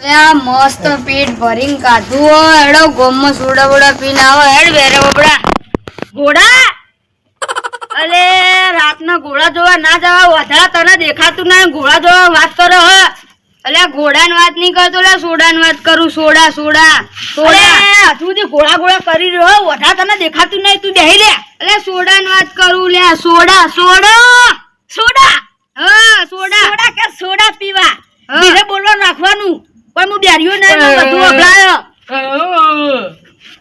મસ્ત પેટ ભરીને કાધું હોય હેડો ગોમમાં સોડા બોડા પીને આવો. હેડ વેરે બબડા. ઘોડા? અલે રાતના ઘોડા જોવા ના જવા. વધારે તને દેખાતું ના ઘોડા જોવા વાત કરો હ. અલે ઘોડાની વાત નહીં કરતો. લે સોડાની વાત કરું. Soda soda. સોડા. હજુ સુધી ઘોડા ઘોડા કરી રહ્યો વધારે તને દેખાતું નહીં. તું બેહી લે. અલે સોડાની વાત કરું. લે સોડા સોડા. સોડા? હા સોડા. સોડા કે સોડા પીવા? બીજે બોલવા નાખવાનું પણ હું બેર્યું નહીં મેં બધું અભડાયો.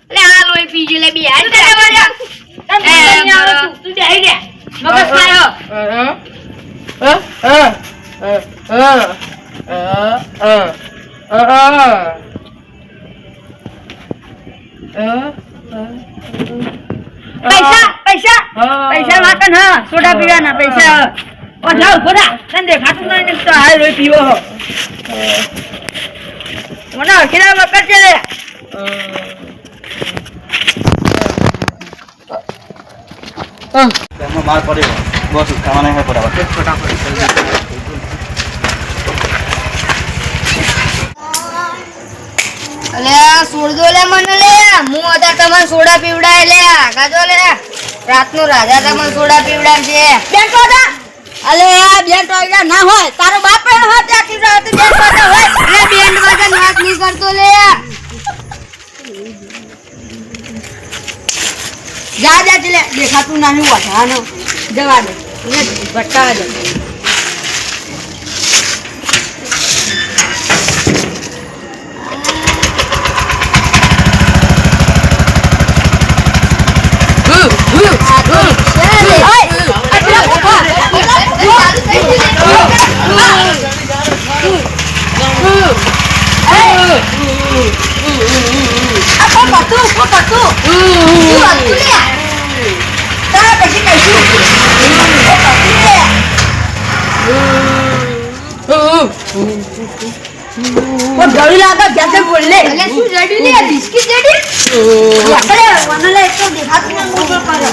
લે આ લોહી પીજો લે બી. આવે તું તું બેહી લે. મગજ ખાયો પૈસા પૈસા. પૈસા વાકન હા. સોડા પીવાના પૈસા. ઓ જાવ બોલા તને દેખાતું નહીં તો હાલ લોહી પીવો મને અખીરા વખત છે તેમાં માર પડ્યો. બસ ખાવાના હે બરાબર. અલે સોડજો લે મને લે. હું હતા તમને સોડા પીવડાય લે. કાજો લે. રાતનો રાજા તમને સોડા પીવડાય છે. બેસો સોડા અલે, આ બેન ટોયડા ના હોય. તારો બાપ પણ ત્યાંથી આખી રાત બેન સોડા હોય. એ બેન વગર વાત નહીં કરતો, લે. જા જા ચલે દેખાતું નાનું વાઠાનો જવા દે. ભટકાવા દે. ગળી લાગે ગેસે બોલ લે એટલે શું જડી લે બિસ્કિટ જડી આપણે વનલે એક તો દેખાતું ના મોગલ કરે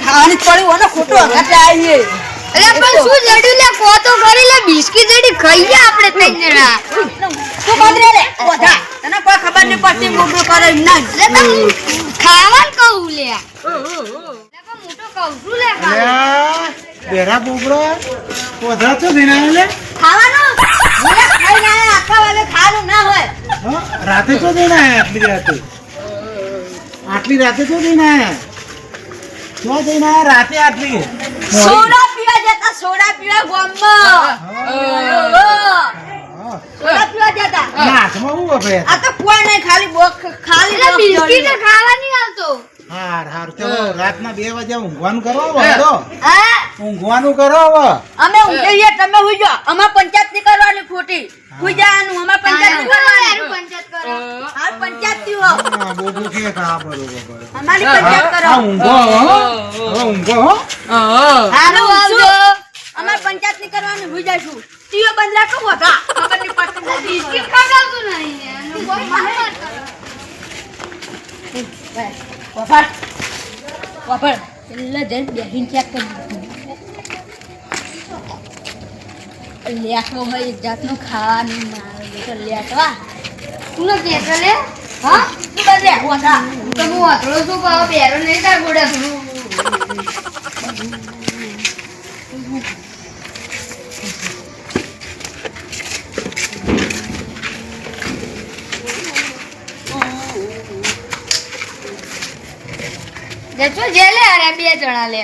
ખાવાની પડી વનો ખોટો હગાતે આવીએ એટલે પણ શું જડ્યું લે? કોતો કરી લે બિસ્કિટ જડી ખાઈએ આપણે ત્રણ જણા તું બંધ રે? લે ઓધા તને કોઈ ખબર ન પડતી મોગલ કરે ના લે તમ ખાવાન કહું લે મોટો કહું છું લે. બેરા બોબડો ઓધા તો દિના લે? ખાવાનો? લે ખાઈ ના આખા વાલે ખાવાનું ના હોય. રાતે તો દેના હે આટલી રાતે? આટલી રાતે તો દેના હે ક્યાં દેના રાતે આટલી? સોડા રાતના બે વાગે ઊંઘવાનું કરો હવે તો હા? ઊંઘવાનું કરો અમે ઊંઘીએ તમે હુઈ જાઓ. પંચાયતની કરવાની ખોટી. હુઈ જવાનું પંચાયતની કરવાની. પંચાયત કરો. હાલ પંચાયતથી હો. હા, બોબડો કે હા, બરોબર, બરોબર. અમારી પંચાયત કરો. ઊંઘો હો. ઊંઘો હો. હાલો આવજો. અમાર પંચાયતની કરવાનું ભૂઈ જશું ટીઓ બંધ રાખો બધા. ખબર નહીં નથી બિસ્કિટ ખાવડાવતું નહીં કોઈ વફાર. વફાર. એટલે જઈને બેહીન ચેક કરી લેટો હોય એક જાતનું ખાવાનું મારે તો લેટવા. તું કે લે? હા? તું બધે હોતા. તમે હું શું ભાવ પહેરો નહીં તાર ગોડા. જચો જે લે અરે બે જણા લે.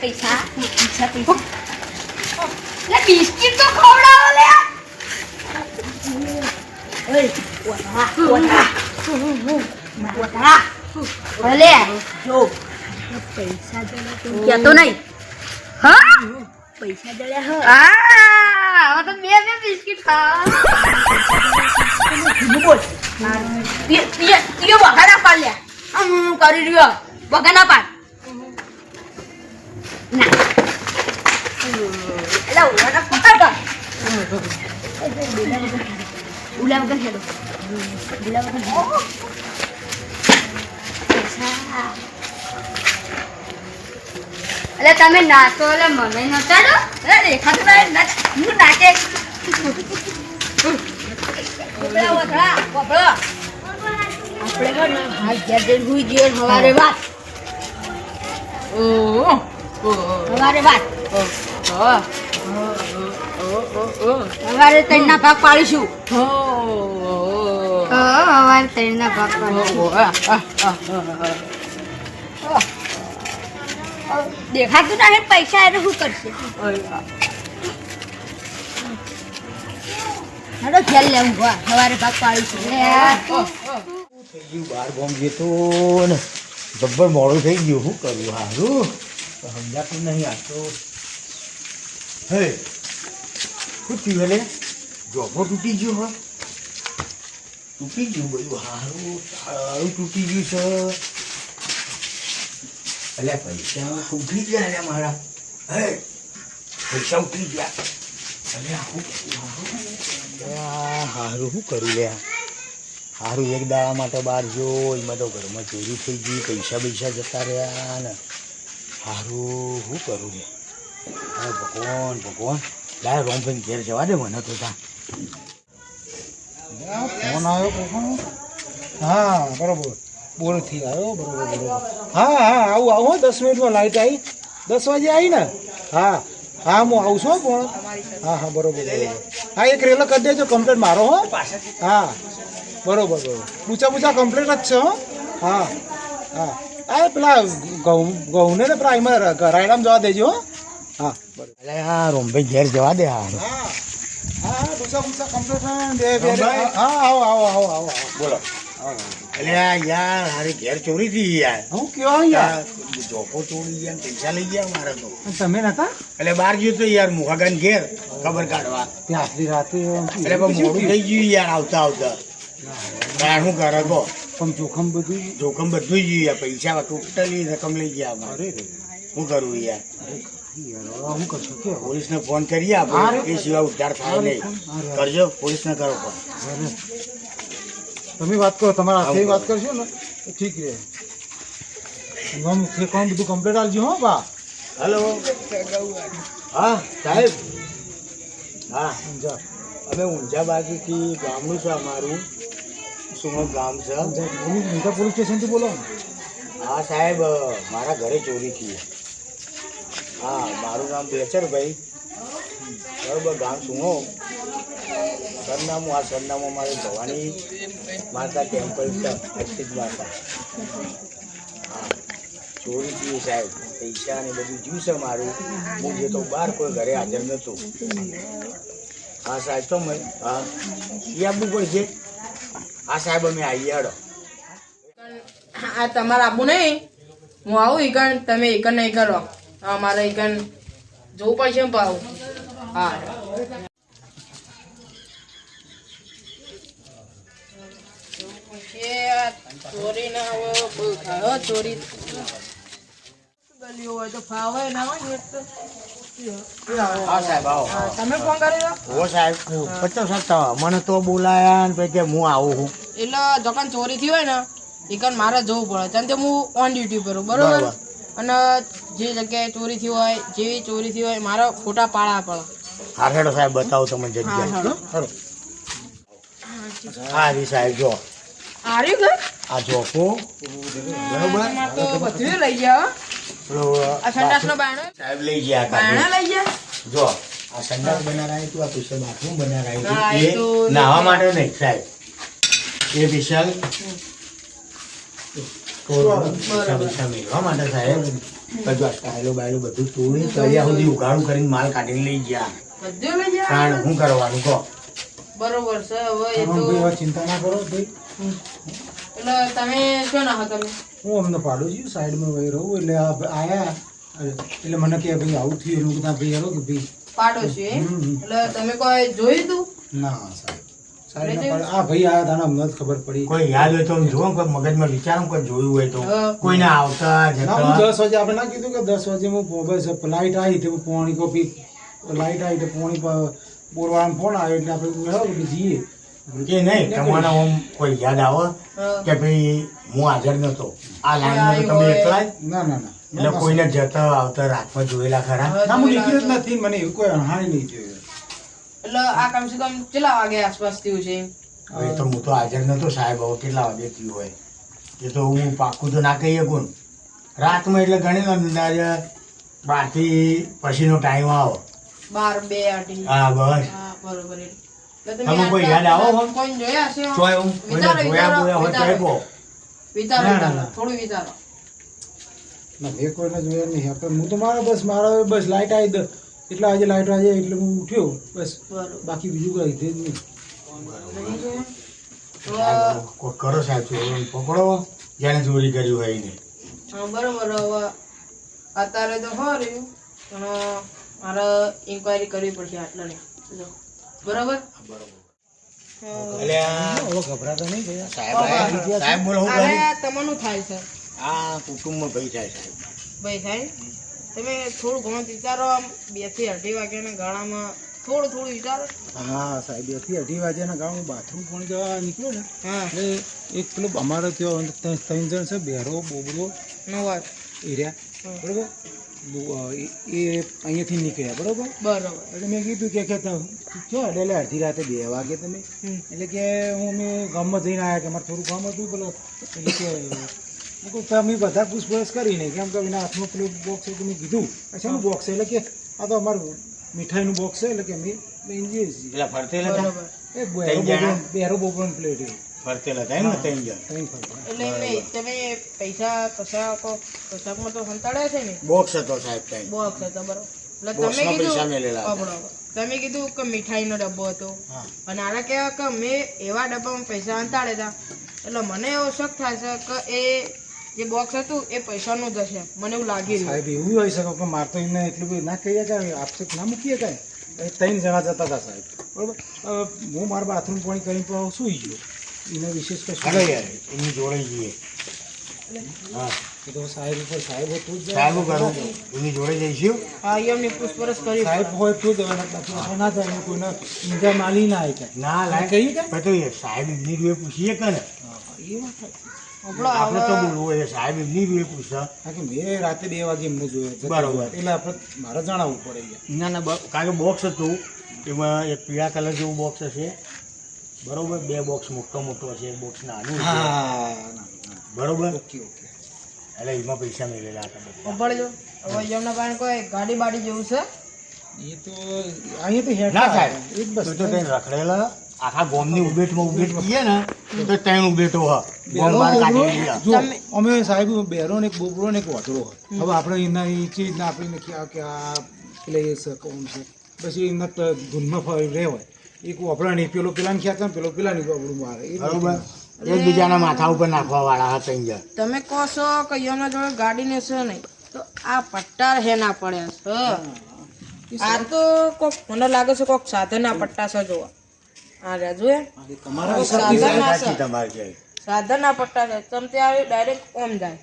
પૈસા પૈસા પૈસા. બિસ્કિટ તો ખવડાવો લે. ઓય ઓધા ઓધા ભલે. જો પૈસા જડે કેતો નહીં. હા? પૈસા જડ્યા હો હા હવે તો બે બે બિસ્કિટ ઉલા વગર ખેલો ઉલા વગર ખેલો એટલે તમે નાચો એટલે મને નચાડો? દેખાતું હું નાચે. આપણે કર ને જઈને હુઈ સવારે વાત. સવારે વાત. સવારે ત્રણના ભાગ પાડીશું. સવારે ત્રણના ભાગ પાડીશું. દેખાતું ના પૈસા એને શું કરશે? હેડો ખેલ લેવું ગો સવારે ભાગ પાડીશું થઈ ગયું બાર બોમ્બ જતો ને મોડું થઈ ગયું. શું કરવું? સારું સમજાતું નહીં આ તો. હે. શું થયું એટલે? જોબો તૂટી ગયો હોય તૂટી ગયું બધું. હારું, સારું તૂટી ગયું છે. એટલે પૈસા ઉઠી ગયા એટલે મારા? હે? પૈસા ઉઠી ગયા. હારું શું કરું લે સારું એક દાડા માટે બહાર જો એમાં તો ઘરમાં ચોરી થઈ ગઈ પૈસા પૈસા જતા રહ્યા ને. સારું શું કરું લે હા ભગવાન ભગવાન. લાય રોમભાઈ ઘેર જવા દે મને તો ત્યાં ફોન આવ્યો હા બરોબર. બોરથી આવ્યો બરોબર બરોબર. હા હા આવું આવું હો, દસ મિનિટમાં લાઈટ આવી. દસ વાગે આવી ને? હા હા હું આવું છું હો પણ. હા હા બરોબર બરોબર. હા એક રેલો કરી દેજો કમ્પ્લેટ મારો હો. હા બરોબર બરોબર. પૂછા પૂછા કમ્પ્લેટ જ છે હો. હા હા. આ પેલા ઘઉં ઘઉંને ને પેલા એમાં રાયડામાં જવા દેજો હો. હા બરોબર. એટલે હા રોમભાઈ ઘેર જવા દે હા. હા હા પૂછા પૂછા કમ્પ્લેટ બે બે. હા આવો આવો આવો આવો બોલો. એટલે યાર હારે ઘેર ચોરી થઈ યાર. હું કયો યાર? જોખો ચોરી ગયા પૈસા લઈ ગયા મારા તો. તમે નતા? એટલે બહાર ગયો તો યાર મુખાગાન ઘેર ખબર કાઢવા. ત્યાં આટલી રાતે એટલે પણ મોડું થઈ ગયું યાર આવતા આવતા. કરે કહો પણ જોખમ બધું જોખમ બધું જ યાર પૈસા ટોટલી રકમ લઈ ગયા અમારે. શું કરવું યાર? હું કરશું? કે પોલીસને ફોન કરીએ આપણે એ સિવાય ઉદ્ધાર થાય નહીં. કરજો પોલીસને કરો ફોન. તમે વાત કરો તમારા હાથે વાત કરશો ને તો ઠીક રહે. ગમ છે કોણ બધું કમ્પ્લીટ આલજો હો બા. હેલો. હા સાહેબ. હા. ઊંઝા. અમે ઊંઝા બાજુથી ગામનું છે અમારું. સુમક ગામ છે. ઊંઝા. પોલીસ સ્ટેશનથી બોલો. હા સાહેબ મારા ઘરે ચોરી થઈ હા મારું નામ બેચરભાઈ. બરોબર ગામ સુનો સરનામું, આ સરનામું મારે ભવાની માતા ટેમ્પલ છે માતા હા, ચોરી થઈ સાહેબ. પૈસા ને બધું જ્યું છે મારું. હું જે તો બહાર કોઈ ઘરે હાજર નહોતું. હા, સાહેબ, તો હા. એ આપવું પડશે. હા, સાહેબ, અમે આવીએ હડો આ તમારે આપવું નહીં? હું આવું ઈકણ, તમે ઈકણ નહીં કરો. હા મારે ઈકણ જોવું પડશે ને પાવું હા. ચોરી ના હોય બહુ થાય હો, ચોરી ગલીઓ હોય તો ફાવે ના હોય ને એક તો. હા સાહેબ આવો હા, તમે ફોન કર્યો હતો? ઓ સાહેબ પચાસ સાહેબ મને તો બોલાયા ને કે હું આવું છું એટલે જકન ચોરી થઈ હોય ને ઈકણ મારે જવું પડે કારણ હું ઓન ડ્યુટી પર બરોબર. અને જે જગ્યાએ ચોરી થી હોય જેવી ચોરી થી હોય મારા ફોટા પાડા પડે હા હેડો સાહેબ બતાવો તમને જગ્યા સાહેબ જો આર્યું ઘર? આ જોકો બરોબર? તો બધું લઈ ગયા હો. પેલો આ સંડાસનો સાહેબ લઈ ગયા બાયણા કાઢી. લઈ ગયા? જો આ સંડાસ બનારાય તું આ વિશાલ બાથરૂમ બનારાય એ એ માટે નહીં સાહેબ. એ વિશાલ. મેળવા માટે સાહેબ. બધું સ્ટાઇલો બાયલો બધું તોડી તળિયા સુધી ઉઘાડું કરીને માલ કાઢીને લઈ ગયા. બધું લઈ ગયા શું કરવાનું કહો. બરોબર છે હવે એ તો ચિંતા ના કરો ભાઈ. એટલે તમે શું ના તમે? હું અમને પાડું છું સાઈડમાં વહી રહું એટલે આ આયા. એટલે મને કે ભાઈ આવું થયું એનું બધા ભાઈ હરો કે ભાઈ. પાડો છે એટલે તમે કોઈ જોયું તું? ના સાહેબ. સાહેબ આ ભાઈ આયા તાને અમને ખબર પડી. કોઈ યાદ હોય તો કોઈ મગજમાં વિચારો કોઈ જોયું હોય તો. કોઈને આવતા જતા. દસ વાગે આપણે ના કીધું કે દસ વાગે હું બસ આવી તે પોણી કોપી લાઈટ આવી તો પોણી બોરવાળાનો ફોન આવ્યો એટલે આપણે મેળવો કે જઈએ. કે નહીં તમારા આમ કોઈ યાદ આવે કે ભાઈ હું હાજર નતો આ લાઈનમાં તો તમે એકલા ના ના ના. એટલે કોઈને જતા આવતા રાતમાં જોયેલા ખરા? ના હું નીકળ્યો જ નથી મને એવું કોઈ અણહાણી નહીં જોયું એટલે આ કમ સે કમ કેટલા વાગે આસપાસ થયું છે? હવે તો હું તો હાજર નતો સાહેબ હવે કેટલા વાગે થયું હોય? એ તો હું પાક્કું તો ના કહી શકું. રાતમાં એટલે ગણી લો અંદાજે બારથી પછીનો ટાઈમ આવો. બાર બે અઢી હા બસ. હા બરોબર. તમે તમે કોઈ યાદ આવો? હો? જોયા હશે હો? તો વિચારો, જોયા હોય તો વિચારો. વિચારો ના, ના, વિચારો. ના. થોડું વિચારો. ના મેં કોઈને જોયા નહીં. આપણે હું તો મારો બસ મારા બસ લાઈટ આવી દ એટલા વાગે લાઇટ આવી એટલે હું ઉઠ્યો. બસ. બાકી બીજું કઈ છે જ નહીં. કરો સાહેબ પકડો. જેને ચોરી કર્યું હોય એને. હા, બરોબર. હવે અત્યારે તો ખરું પણ મારે ઇન્કવાયરી કરવી પડશે આટલાની જો. બરોબર? નહીં થયા. સાહેબ સાહેબ બોલો હું અરે તમારું થાય છે. આ કુટુંબમાં ભાઈ થાય સાહેબ ભાઈ થાય? તમે થોડું ઘણું વિચારો આમ બેથી અઢી વાગ્યાના ગાળામાં થોડું થોડું વિચારો. હા સાહેબ બેથી અઢી વાગ્યાના ગાળામાં બાથરૂમ પણ જવા નીકળ્યો ને. હા. એટલે એક પેલો અમારે ત્યાં ત્રણ ત્રણ જણ છે બેરો બોબરો નવા એરિયા બરોબર? એ એ અહીંયાથી નીકળ્યા બરોબર? બરોબર. એટલે મેં કીધું કે છો એટલે અડધી રાતે બે વાગે તમે? એટલે કે હું અમે ગામમાં જઈને આવ્યા કે મારે થોડું કામ હતું બોલો એટલે કે મેં કહું તમે બધા પૂછપરછ કરીને કેમ કે એના હાથમાં પેલું બોક્સ છે મેં કીધું શેનું બોક્સ છે? એટલે કે આ તો અમારું મીઠાઈનું બોક્સ છે એટલે કે અમે હતા એ બેરો બોબડો- પ્લેટ એ ફરતેલા ને ત્રણ જણ? એટલે નહીં તમે પૈસા કશાક કશાકમાં તો સંતાડ્યા છે ને? બોક્સ હતો સાહેબ ત્રણ. બોક્સ હતો બરોબર. એટલે તમે કીધું તમે કીધું કે મીઠાઈનો ડબ્બો હતો. અને આના કહેવા કે મેં એવા ડબ્બામાં પૈસા અંતાડે હતા. એટલે મને એવો શક થાય છે કે એ જે બોક્સ હતું એ પૈસાનું જ હશે. મને એવું લાગી રહ્યું. સાહેબ એવું હોય શકે કે મારે તો એને એટલું બધું ના કહીએ કાંઈ આપશે ના મૂકીએ કાંઈ. એ ત્રણ જણા જતા હતા સાહેબ. બરોબર? હું મારા બાથરૂમ પાણી કરીને પણ સુઈ ગયો. એને વિશેષ કશું હાલો યાર એની જોડે જઈએ. હા. એ તો સાહેબ ઉપર સાહેબ હોય જ સાહેબ કરું એમની જોડે જઈશું? હા એ પૂછપરછ કરી. સાહેબ હોય તો જ ના થાય ને કોઈને ઈજા માલી ના આવી ના લાય. કહી કે? તો એ સાહેબ એમની જોડે પૂછીએ કે ને એ. આપણો તો બોલવું હોય સાહેબ એમની પૂછે. કારણ કે મેં રાતે બે વાગે એમને જોયો જતા એટલે આપણે મારે જણાવવું પડે. ના ના કારણ કે બોક્સ હતું. એમાં એક પીળા કલર જેવું બોક્સ હશે. બરોબર? બે બોક્સ મોટો મોટો છે બોક્સ નાનું છે. હા ના, ના. બરોબર? Okay okay. એટલે એમાં પૈસા મેળવેલા હતા સાંભળજો. હવે એમના પાસે કોઈ ગાડી બાડી જેવું છે? એ તો અહીંયા તો હેઠા ના સાહેબ એ બસ તો તો રખડેલા. આખા ગોમની ઉબેટમાં ઉબેટ કહીએ ને. તો ત્રણ ઉબેટો હ. ગોમ બેરો કાઢી અમે સાહેબ બેરો ને એક બોબડો ને એક વાતડો હવે આપણે એના એ ચીજ ના આપણે કે આ કે આ એટલે એ છે કોણ છે. પછી એમના ધૂનમાં ફરી રહે હોય એક વપરાણી નહીં પેલો પેલાની ખેંચે ને? પેલો પેલાની વાપડું મારે. બરોબર. એકબીજાના માથા ઉપર નાખવા વાળા હતા અહીંયા તમે કહો છો કે એમના જોડે ગાડી ને છે નહીં. તો આ પટ્ટા હે ના પડ્યા છે આ તો કોક મને લાગે છે કોક સાધનના પટ્ટા છે જોવા. આ રાજુ એ. સાધનના પટ્ટા છે. તમ ત્યાં ડાયરેક્ટ ઓમ જાય.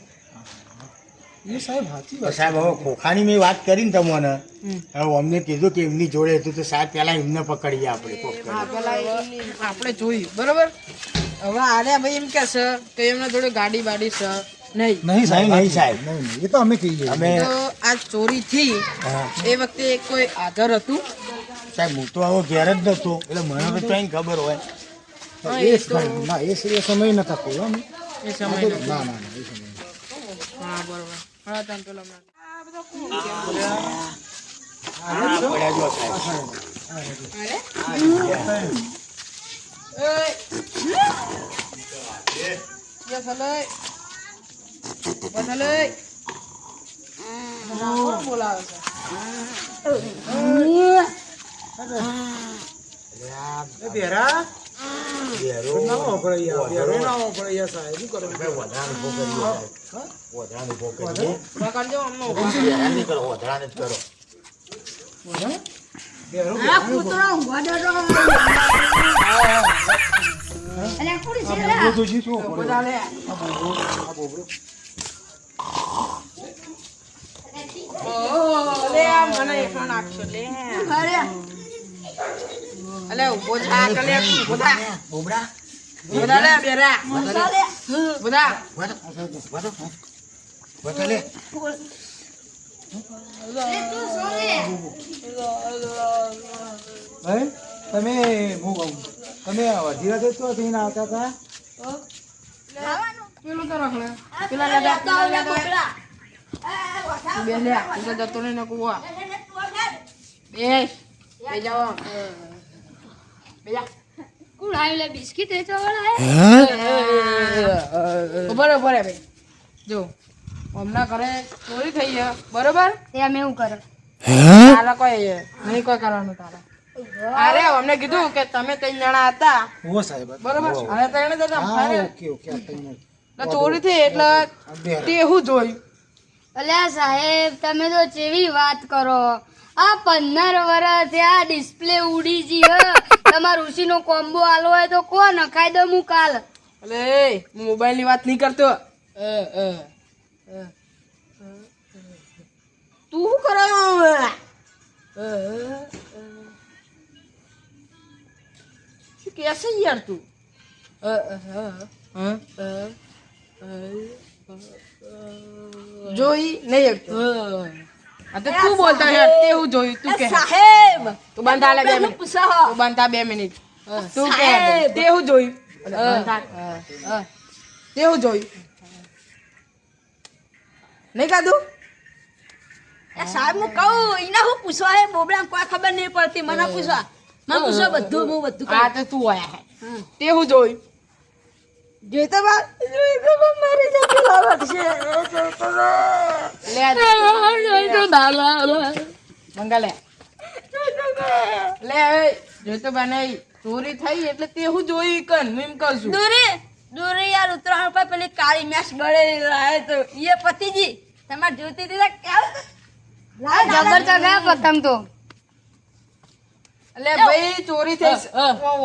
એ સાહેબ સાચી વાત સાહેબ હવે ખોખાની મેં વાત કરી ને તમને હવે અમને કીધું કે એમની જોડે હતું તો સાહેબ પેલા એમને પકડીએ આપણે આપણે જોયું. બરોબર? હવે આર્યા ભાઈ એમ કે છે કે એમના જોડે ગાડી બાડી છે. નહીં. નહીં સાહેબ નહીં, સાહેબ. નહીં એ તો અમે કહીએ અમે તો આ ચોરી થી એ વખતે કોઈ આધાર હતું? સાહેબ હું તો આવો ઘેર જ નતો એટલે મને તો કઈ ખબર હોય. એ સમય નતા કોઈ એ સમય ના ના ના એ સમય હા બરોબર. હા તમે પેલો હમણાં. આ પડ્યા જો સાહેબ Ê! Dạ thật ơi Dạ thật બોલાવે છે એ વાપરે યાર બેરો મને એકલો નાખશો લે અલે ઊભો થા કલે ઊભો થા બોબડા લે બેરા લે? તમે હું કહું? તમે અડધી રાતે તો થઈને આવતા હતા? પેલું તો રખડે. પેલા લેતા લેતા પેલા લેતા બોકડા. આ વથા. બે લે જતો નહીં નકુ વા એને તું બે બે જાઓ. બે કોણ આવ્યું લે? બિસ્કિટ વેચવા વાળા હે? ઊભો રે ઊભો રે ભાઈ જો હમણાં ઘરે ચોરી થઈ છે. બરોબર? તે અમે એવું કરો. તારા કોઈ નહીં કોઈ કરવાનું તારા. અરે અમને કીધું કે તમે ત્રણ જણા હતા. સાહેબ બરોબર? હવે ત્રણે જણા હા ઓકે ઓકે ત્રણ ચોરી થઈ એટલે તે હું જોયું? અલ્યા સાહેબ તમે તો જેવી વાત કરો. આ પંદર વર્ષ આ ડિસ્પ્લે ઉડી જી હ. તમાર ઋષિ નો કોમ્બો આલો હોય તો કો નખાઈ દઉં હું કાલ? અલે હું મોબાઈલની વાત નહીં કરતો. તું શું કરે. શું કહેશે યાર તું. જોઈ નહીં તો તું બોલતા યાર તે હું જોયું તું કે સાહેબ તું બંધા લે બે મિનિટ. તું બંધા બે મિનિટ. તું કે તે હું જોયું. તે હું જોયું. નહીં કાધું સાહેબ હું કહું એના હું પૂછવા હે બોબડા કોઈ ખબર નહીં પડતી. મને પૂછવા. મને પૂછવા બધું હું બધું આ તો તું આયા હે. તે હું જોયું. જોઈ તો બા જોઈ બા મારી જાતે લાવટ છે. લે મંગા લે. લે એ જો તો ચોરી થઈ એટલે તે હું જોયું કન હું એમ કહું છું. દૂરી દૂરી યાર ઉત્તરાયણ પર પેલી કાળી મેસ બળે લાય તો એ પતિજી. તમારે જોતી દીધા કેવું? જબર ચગાય પતંગ તો. એટલે ભાઈ ચોરી થઈ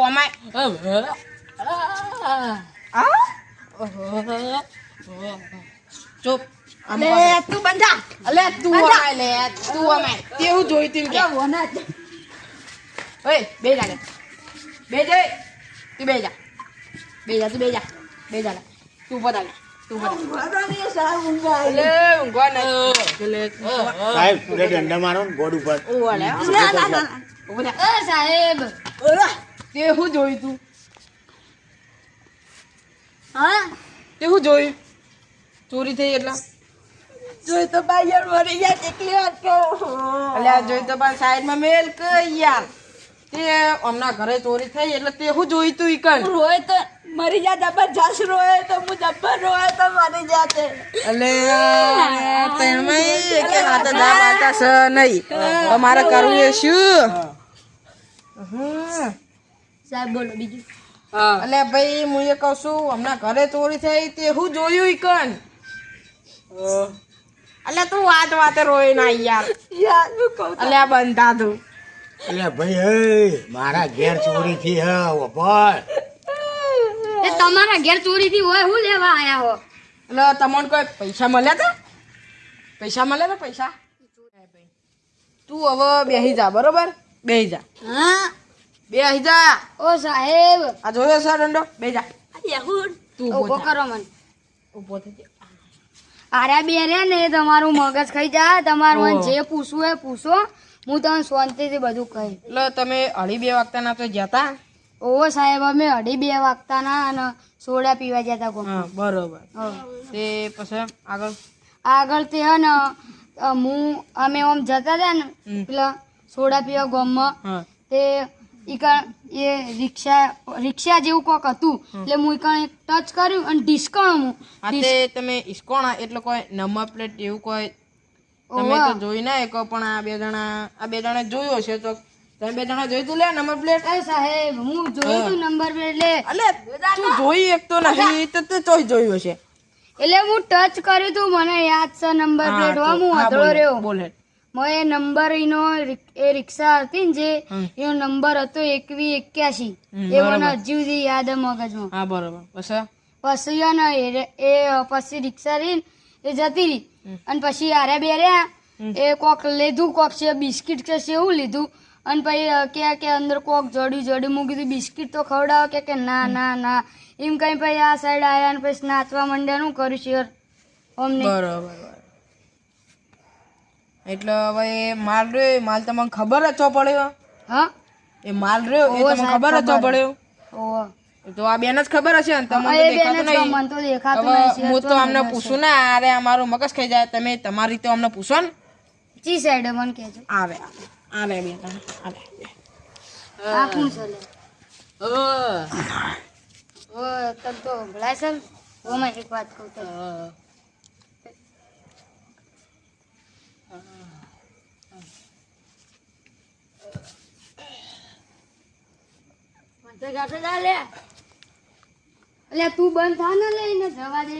ઓમાય. આ ચૂપ. આમ તું બંધા અલે તું લે તું ઓમાય તેવું જોયું તું કે વના ઓય બે જા લે બે જા તું બે જા બે જા તું બે જા બે જા તું પોતા લે અલે સાહેબ. તે હું જોયું તું? હા? તે હું જોયું ચોરી થઈ એટલે? જોઈ તો ભાઈ યાર મરી ગયા એકલી વાત કહું અલ્યા જોઈ તો પણ સાઈડમાં મેલ કે યાર. તે હમણાં ઘરે ચોરી થઈ એટલે તે હું જોયું તું ઈકન રોય તો મરી જાય જબરજસ્ત રોય તો હું જબર રોય તો મરી જાતે. એટલે તેમાં કે વાત દા માતા સ નહીં. અમારે કરવું એ શું? સાહેબ બોલો બીજું. એટલે ભાઈ હું એ કહું છું હમણાં ઘરે ચોરી થઈ તે હું જોયું ઈકન એટલે તું વાત વાતે રોય ના યાર. યાર હું કહું એટલે આ બંધા તું એટલે ભાઈ હે મારા ઘેર ચોરી થી હે ઓપર એ તમારા ઘેર ચોરી થી હોય હું લેવા આયા હો? એટલે તમને કોઈ પૈસા મળ્યા તા? પૈસા મળે ને પૈસા? તું હવે બેહી જા બરોબર? બેહી જા. હા. બેહી હિજા ઓ સાહેબ. આ જોયો સર ડંડો? બે જા. તું ઊભો ઊભો કરો મને. ઊભો થઈ જા. આર્યા બે રે ને એ તમારું મગજ ખાઈ જા. તમારું મને જે પૂછવું એ પૂછો. હું તમને શાંતિથી બધું કહી એટલે તમે અઢી બે વાગતા ના તો. જતા ઓ સાહેબ અમે અઢી બે વાગતા ના અને સોડા પીવા જતા કો બરોબર. તે પછી આગળ? આગળ તે હે ને હું અમે આમ જતા હતા ને એટલે પેલા સોડા પીવા ગોમમાં તે એ રિક્ષા રિક્ષા જેવું કોક હતું. એટલે હું કણ એક ટચ કર્યું અને ડિસ્કાઉન્ટ હું. આ તમે ઇસ્કોણા એટલે કોઈ નંબર પ્લેટ એવું કોઈ તમે તો જોઈ ના શકો પણ આ બે જણા આ બે જણા જોયો છે તો તમે બે જણા જોઈ તું લે નંબર પ્લેટ એ સાહેબ હું જોયું તું નંબર પ્લેટ એટલે અલે તું જોઈ એક તો નહીં તો તે ચોઈ જોયો છે એટલે હું ટચ કર્યું તું મને યાદ છે નંબર પ્લેટ હા, અધળો રહ્યો. બોલે. મોએ નંબર એનો એ રિક્ષા હતી ને જે એનો નંબર હતો એકવી એક્યાસી એ મને. હજુ સુધી યાદ મગજમાં. હા બરોબર. પછી? પછી ને એ પછી રિક્ષા રહી એ જતી રહી. અને પછી હારે બેર્યા. એ કોક લીધું કોક છે બિસ્કિટ કે છે એવું લીધું. અને પછી કે કે અંદર કોક જડ્યું જડ્યું. મૂકી દીધું બિસ્કિટ તો ખવડાવો. કે કે ના ના ના. એમ કઈ પછી આ સાઈડ આવ્યા ને પછી નાચવા માંડ્યા. નું કર્યું છે બરોબર. એટલે હવે એ માલ રહ્યો એ માલ તમને ખબર જ પડ્યો? હા? એ માલ રહ્યો એ તમને ખબર જ પડ્યો? ઓહો. તો આ બેન જ ખબર હશે ને તમને તો દેખાતું નહીં. હવે હું તો અમને પૂછું ને અરે અમારું મગજ ખાઈ જાય તમે તમારી રીતે અમને પૂછો ને. ચી સાઈડ મને કહેજો. આવે આવે બેન આવે આ કોણ છે લે? ઓ તબ તો ભલાય સર ઓ મેં એક વાત કહું તો મને ગાતો જા લે. અલે તું બંધ થા ને લઈને જવા દે.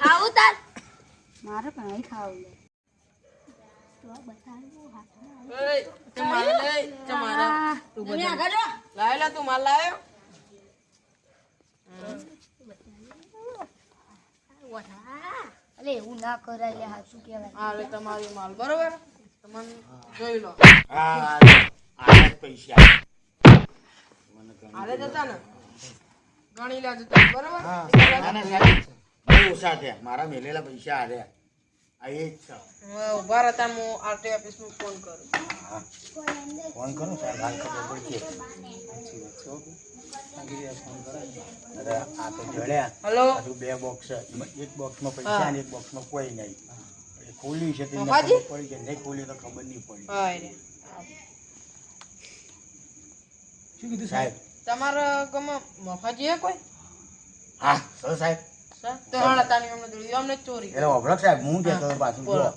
ખાવું તાર? મારે પણ અહીં ખાવું લે. એવું ના કરાય લે હાચું કહેવાય. હા લે તમારી માલ. બરોબર? તમને જોઈ લો. પૈસા. હાલે જતા ને? ગણી લે જતા. બરોબર? ના ના સાહેબ બહુ ઓછા થયા. મારા મેલેલા પૈસા હાર્યા આ એ જ છે. ઊભા રહેતા હું આરટી ઓફિસમાં ફોન કરું. ફોન કરું સાહેબ હાલ ખબર પડશે અરે આ તો જડ્યા. બે બોક્સ છે. એક બોક્સમાં પૈસા અને એક બોક્સમાં કોઈ નહીં. ખોલ્યું છે તો પડી કે નહીં ખોલ્યું તો ખબર નહીં પડી. શું કીધું સાહેબ? તમારા ગામમાં મફાજી હે કોઈ? હા સર સાહેબ? તો હાલ તાની અમને દોડી અમને ચોરી એટલે ઓભળક સાહેબ હું કહેતો હતો પાછું બોલો. જો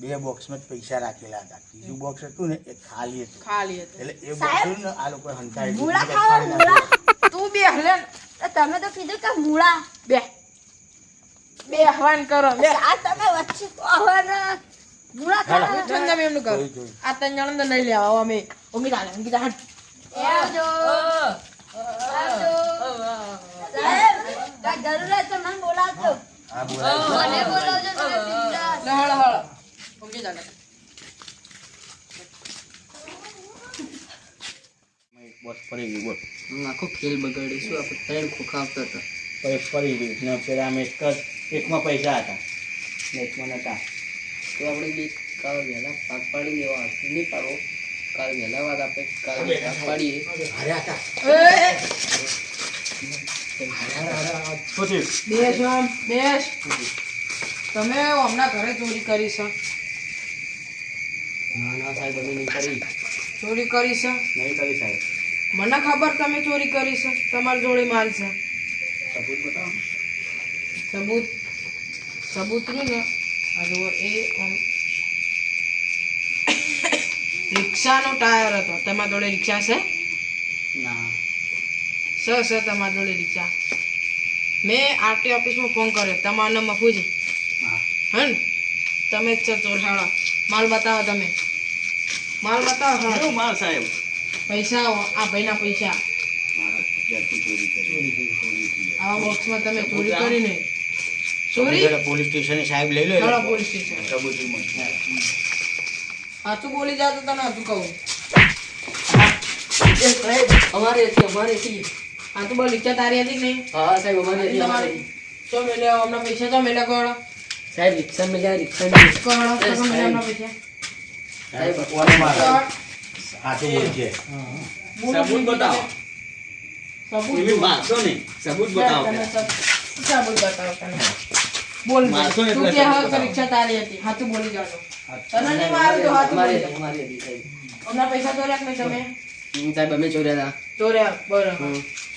બે બોક્સમાં જ પૈસા રાખેલા હતા. ત્રીજું બોક્સ હતું ને એ ખાલી હતું. ખાલી હતું. એટલે એ બોક્સ ને આ લોકો હંતાઈ મૂળા ખાવા મૂળા. તું બે હલે ને. તમે તો કીધું કે મૂળા. બે. બે હવાન કરો બે. આ તમે વચ્ચે કહો મૂળા ખાવા તમે એમનું કરો. આ ત્રણ જણા નહીં લેવા આવો અમે. ચાલે ઊંઘી ચાલે આવજો. આવજો. સાહેબ કાંઈ જરૂર હોય તો મને બોલાવજો. મને બોલાવજો તમે બિંદાસ. હળ હળ ઊંઘી ચાલે એક બોસ પડી ગયું બોલ. આખો ખેલ બગાડ્યો શું આપણે ત્રણ ખોખા આવતા હતા. પછી ફરી ગયું. ને પેલા અમે એક જ એકમાં પૈસા હતા. ને એકમાં નતા. તો આપણે બી કાલ વહેલા પાક પાડી દેવા નહીં પાડો કાલ વહેલા વાત આપણે કાલ પાડીએ. બેસ બેસ. તમે હમણાં ઘરે ચોરી કરી છે. ના ના સાહેબ અમે નહીં કરી. ચોરી કરી છે? નહીં કરી સાહેબ. મને ખબર તમે ચોરી કરી છે. તમારી જોડે માલ છે. સબૂત બતાવો. સબૂત સબૂત રહ્યું ને આ જો એ આમ રિક્ષાનો ટાયર હતો. તમારા જોડે રિક્ષા છે? ના. સર સ તમારી જોડે રિક્ષા. મેં આરટી ઓફિસમાં ફોન કર્યો. તમારું નામ મફુજી હા. ને તમે જ છો ચોરસાળા. માલ બતાવો તમે. માલ બતાવો હા. માલ સાહેબ? પૈસા આવો, આ ભાઈના પૈસા. આવા બોક્સમાં તમે ચોરી કરીને. ચોરી? પોલીસ સ્ટેશન સાહેબ લઈ લો પોલીસ સ્ટેશન. સાચું બોલી તો તને હજુ કહું. એ સાહેબ અમારે હતી અમારે હતી. સાચું બોલ રિક્ષા તારી હતી નહીં? હા સાહેબ અમારે હતી તમારી? ચો મેલ્યા હમણાં પૈસા તો મેલે કોળો સાહેબ રિક્ષા મેલે રિક્ષા મેલે કોળો તો મેલે અમને પૈસા? સાહેબ કોને મારા. કોણ? બોલ છે. સબૂત બતાવો. સબૂત એવી મારશો નહીં સબૂત બતાવો સબૂત બતાવો તને બોલ તું કે હા પરીક્ષા તારી હતી. હાચું બોલી જાજો. તને નહીં મારું તો અમારે બોલી હતી જાજો. હતી સાહેબ હમણાં પૈસા ચોર્યા કે તમે? સાહેબ અમે ચોર્યા ચોર્યા બરાબર.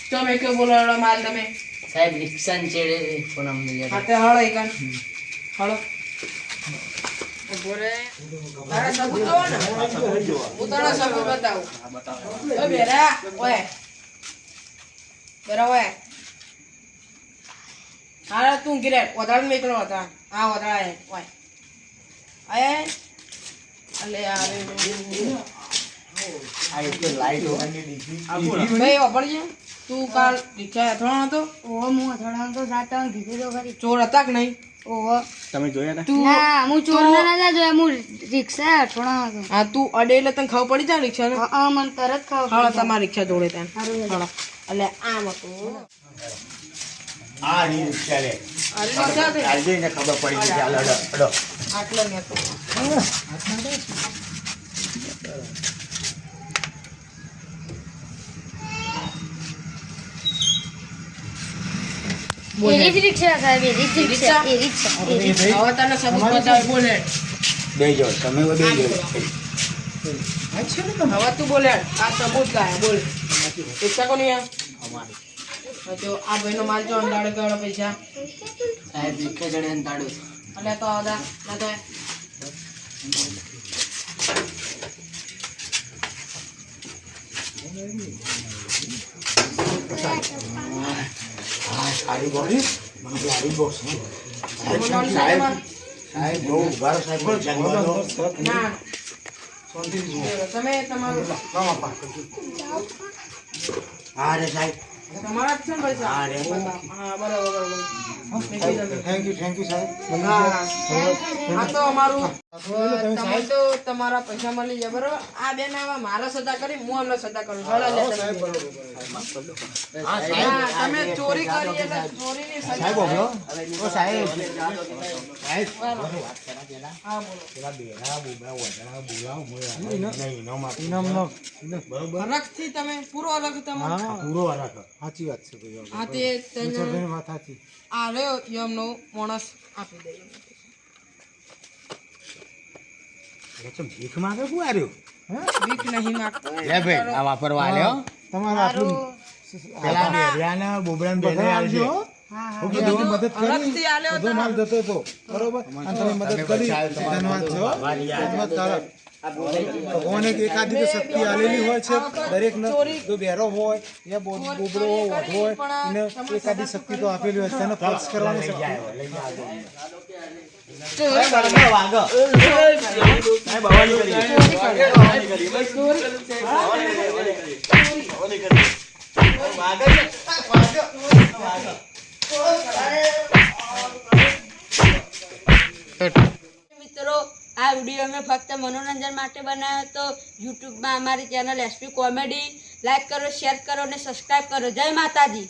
તો મેં કયો બોલાડો માલ તમે? સાહેબ રિક્ષા ને ચેડે પણ અમને યાદ હાથે હળો એકાન હળો. ઊભો તારા સગું જોવો ને. હું તને સગું બતાવું. બેરા ઓય. બેરા ઓય. હારા તું ગિરે વધારે નીકળો હતા આ વધારે ઓય. એ અલે યાર તો કાલ રિક્ષા અથડાણો હતો? ઓહો હું અથડાનો તો જાતા કીધું તો ખરી. ચોર હતા કે નહીં? ઓહો. તમે જોયા તું ના હું જોયા હું રિક્ષા હતો. હા તું અડે એટલે તને ખબર પડી જાય રિક્ષા ને હા મને તરત ખાવ તમારી રિક્ષા જોડે ત્યાં હાલો. એટલે આમ હતું. આ રી. રિક્ષા લે આજે એને ખબર પડી ગઈ ચાલો અડો આટલો ને હતો એરી જ રિક્ષા સાહેબ એરી જ રિક્ષા રિક્ષા? એરી જ છે? એરી જ. હવે તને સબૂત બતાવે બોલે. તમે બે જો હવે તું બોલે આ સબૂત કાય બોલ. રિક્ષા કોની આ હા, તો આ ભાઈનો માલ જો અંદાડે કયો પૈસા. સાહેબ રિક્ષા જડે અંતાડું એટલે તો આદા ના તો સારી બોલી મને સારી બોક્સ સાહેબ સાહેબ બહુ ઊભા રહો સાહેબ જંગલો ના. તમે તમારું હા રે સાહેબ. તમારા જ છે ને પૈસા હા રે. હા બરાબર બરાબર. થેન્ક યુ થેન્ક યુ સાહેબ હા હા. તો અમારું તમે તો તમારા પૈસા મળી જાય બરાબર? આ બેન આવા મારા સદા કરી હું અમને સદા કરું તમે. ચોરી કરી એટલે ચોરીની સજા સાહેબ બોલો. ઓ સાહેબ. સાહેબ. હા બોલો. પેલા. બેરા બુબરા વડા બુરા મોયા નહીં નો માં ઇનામનો બરોબર? અલગથી તમે પૂરો અલગ તમે. પૂરો સાચી વાત છે ભાઈ હા તે વાત સાચી. આ રહ્યો યમનો માણસ આપી દે. એ તો ભીખ માંગે શું આર્યો વીક નહીં માગતો. લે ભાઈ આ વાપરવા આલ્યો. તમારે આટલું પેલા બેરિયાના બુબરાને બેને આલજો. હા હા. હું મદદ કરી. બધો માલ જતો હતો. બરોબર? અને તમે મદદ કરી. ધન્યવાદ છે ધન્યવાદ તારા. ભગવાને એકાદી તો શક્તિ આલેલી હોય છે. દરેક જો બેરો હોય યા બોબડો હોય વધો હોય એને એકાદી શક્તિ તો આપેલી હોય તેને પક્ષ કરવાની શક્તિ. મિત્રો, આ વીડિયો અમે ફક્ત મનોરંજન માટે બનાવ્યો હતો. યુટ્યુબમાં અમારી ચેનલ એસપી કોમેડી લાઈક કરો શેર કરો અને સબસ્ક્રાઈબ કરો. જય માતાજી.